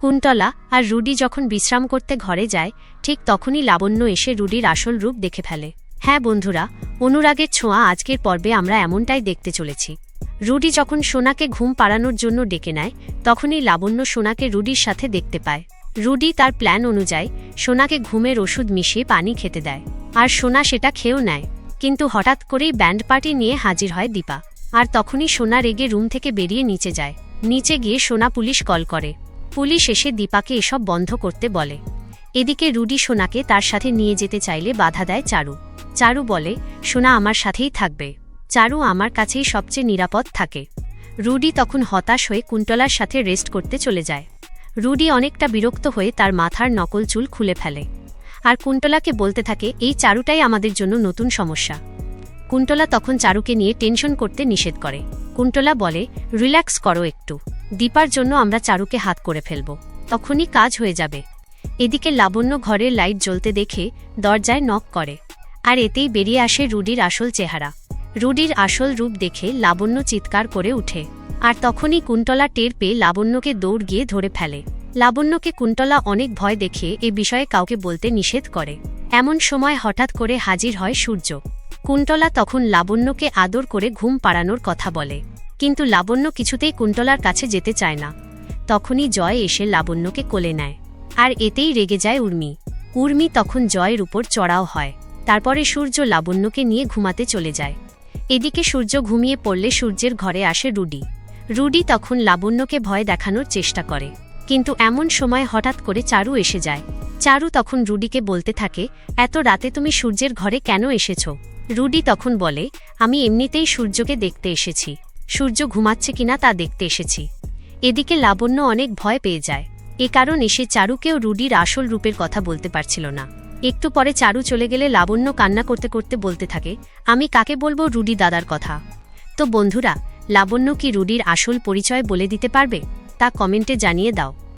কুন্তলা আর Rudi যখন বিশ্রাম করতে ঘরে যায়, ঠিক তখনই লাবণ্য এসে রুডির আসল রূপ দেখে ফেলে। হ্যাঁ বন্ধুরা, অনুরাগের ছোঁয়া আজকের পর্বে আমরা এমনটাই দেখতে চলেছি। রুডি যখন সোনাকে ঘুম পাড়ানোর জন্য ডেকে নেয়, তখনই লাবণ্য সোনাকে রুডির সাথে দেখতে পায়। রুডি তার প্ল্যান অনুযায়ী সোনাকে ঘুমের ওষুধ মিশিয়ে পানি খেতে দেয়, আর সোনা সেটা খেয়েও নেয়। কিন্তু হঠাৎ করেই ব্যান্ড পার্টি নিয়ে হাজির হয় দীপা। আর তখনই সোনা রেগে রুম থেকে বেরিয়ে নিচে যায়। নিচে গিয়ে সোনা পুলিশ কল করে। পুলিশ এসে দীপাকে এসব বন্ধ করতে বলে। এদিকে রুডি সোনাকে তার সাথে নিয়ে যেতে চাইলে বাধা দেয় চারু। চারু বলে, সোনা আমার সাথেই থাকবে। চারু আমার কাছেই সবচেয়ে নিরাপদ থাকে। রুডি তখন হতাশ হয়ে কুন্তলার সাথে রেস্ট করতে চলে যায়। রুডি অনেকটা বিরক্ত হয়ে তার মাথার নকল চুল খুলে ফেলে। আর কুন্তলাকে বলতে থাকে, এই চারুটাই আমাদের জন্য নতুন সমস্যা। কুন্তলা তখন চারুকে নিয়ে টেনশন করতে নিষেধ করে। কুন্তলা বলে, রিল্যাক্স করো একটু। দীপার জন্য আমরা চারুকে হাত করে ফেলব। তখনই কাজ হয়ে যাবে। এদিকে লাবণ্য ঘরের লাইট জ্বলতে দেখে দরজায় নক করে। আর এতেই বেরিয়ে আসে রুডির আসল চেহারা। রুডির আসল রূপ দেখে লাবণ্য চিৎকার করে উঠে। আর তখনই কুন্তলা টের পেয়ে লাবণ্যকে দৌড় গিয়ে ধরে ফেলে। লাবণ্যকে কুন্তলা অনেক ভয় দেখে এ বিষয়ে কাউকে বলতে নিষেধ করে। এমন সময় হঠাৎ করে হাজির হয় সূর্য। কুন্তলা তখন লাবণ্যকে আদর করে ঘুম পাড়ানোর কথা বলে। কিন্তু লাবণ্য কিছুতেই কুন্তলার কাছে যেতে চায় না। তখনই জয় এসে লাবণ্যকে কোলে নেয়। আর এতেই রেগে যায় উর্মি। উর্মি তখন জয়ের উপর চড়াও হয়। তারপরে সূর্য লাবণ্যকে নিয়ে ঘুমাতে চলে যায়। এদিকে সূর্য ঘুমিয়ে পড়লে সূর্যের ঘরে আসে রুডি। রুডি তখন লাবণ্যকে ভয় দেখানোর চেষ্টা করে। কিন্তু এমন সময় হঠাৎ করে চারু এসে যায়। চারু তখন রুডিকে বলতে থাকে, এত রাতে তুমি সূর্যের ঘরে কেন এসেছ? রুডি তখন বলে, আমি এমনিতেই সূর্যকে দেখতে এসেছি। সূর্য ঘুমাচ্ছে কিনা তা দেখতে এসেছি। এদিকে লাবণ্য অনেক ভয় পেয়ে যায়। এ কারণে সে চারুকেও রুডির আসল রূপের কথা বলতে পারছিল না। একটু পরে চারু চলে গেলে লাবণ্য কান্না করতে করতে বলতে থাকে, আমি কাকে বলব রুডি দাদার কথা? তো বন্ধুরা, লাবণ্য কি রুডির আসল পরিচয় বলে দিতে পারবে? তা কমেন্টে জানিয়ে দাও।